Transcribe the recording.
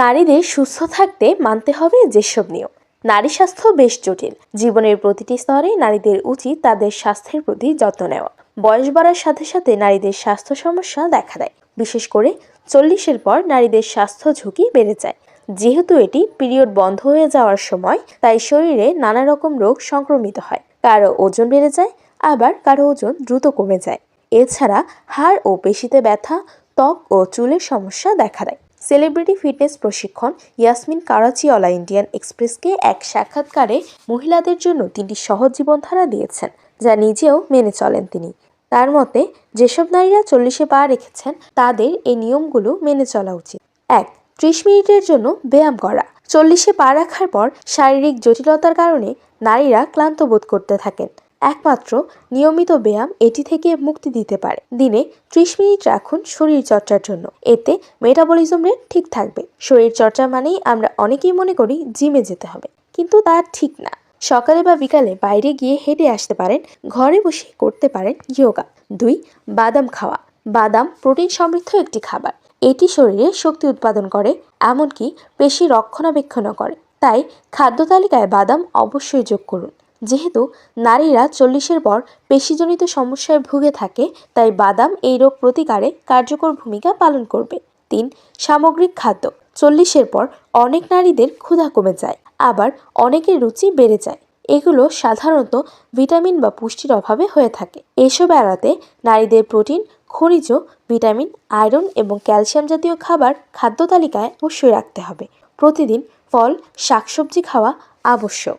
নারীদের সুস্থ থাকতে মানতে হবে যেসব নিয়ম। নারী স্বাস্থ্য বেশ জটিল। জীবনের প্রতিটি স্তরে নারীদের উচিত তাদের স্বাস্থ্যের প্রতি যত্ন নেওয়া। বয়স বাড়ার সাথে সাথে নারীদের স্বাস্থ্য সমস্যা দেখা দেয়। বিশেষ করে চল্লিশের পর নারীদের স্বাস্থ্য ঝুঁকি বেড়ে যায়। যেহেতু এটি পিরিয়ড বন্ধ হয়ে যাওয়ার সময়, তাই শরীরে নানা রকম রোগ সংক্রমিত হয়। কারও ওজন বেড়ে যায়, আবার কারও ওজন দ্রুত কমে যায়। এছাড়া হাড় ও পেশিতে ব্যথা, ত্বক ও চুলের সমস্যা দেখা দেয়। সেলিব্রিটি ফিটনেস প্রশিক্ষণ ইয়াসমিন কারাচিওয়ালা ইন্ডিয়ান এক্সপ্রেসকে এক সাক্ষাৎকারে মহিলাদের জন্য তিনটি সহজ জীবনধারা দিয়েছেন, যা নিজেও মেনে চলেন তিনি। তার মতে, যেসব নারীরা চল্লিশে পা রেখেছেন, তাদের এই নিয়মগুলো মেনে চলা উচিত। এক, ত্রিশ মিনিটের জন্য ব্যায়াম করা। চল্লিশে পা রাখার পর শারীরিক জটিলতার কারণে নারীরা ক্লান্ত বোধ করতে থাকেন। একমাত্র নিয়মিত ব্যায়াম এটি থেকে মুক্তি দিতে পারে। দিনে ত্রিশ মিনিট রাখুন শরীর চর্চার জন্য। এতে মেটাবলিজম রেট ঠিক থাকবে। শরীর চর্চা মানেই আমরা অনেকেই মনে করি জিমে যেতে হবে। কিন্তু তা ঠিক না। সকালে বা বিকালে বাইরে গিয়ে হেঁটে আসতে পারেন, ঘরে বসে করতে পারেন যোগা দুই, বাদাম খাওয়া। বাদাম প্রোটিন সমৃদ্ধ একটি খাবার। এটি শরীরে শক্তি উৎপাদন করে, এমনকি পেশি রক্ষণাবেক্ষণও করে। তাই খাদ্য তালিকায় বাদাম অবশ্যই যোগ করুন। যেহেতু নারীরা চল্লিশের পর পেশিজনিত সমস্যায় ভুগে থাকে, তাই বাদাম এই রোগ প্রতিকারে কার্যকর ভূমিকা পালন করবে। তিন, সামগ্রিক খাদ্য। চল্লিশের পর অনেক নারীদের ক্ষুধা কমে যায়, আবার অনেকের রুচি বেড়ে যায়। এগুলো সাধারণত ভিটামিন বা পুষ্টির অভাবে হয়ে থাকে। এসব এড়াতে নারীদের প্রোটিন, খনিজ, ভিটামিন, আয়রন এবং ক্যালসিয়াম জাতীয় খাবার খাদ্য তালিকায় অবশ্যই রাখতে হবে। প্রতিদিন ফল, শাকসবজি খাওয়া আবশ্যক।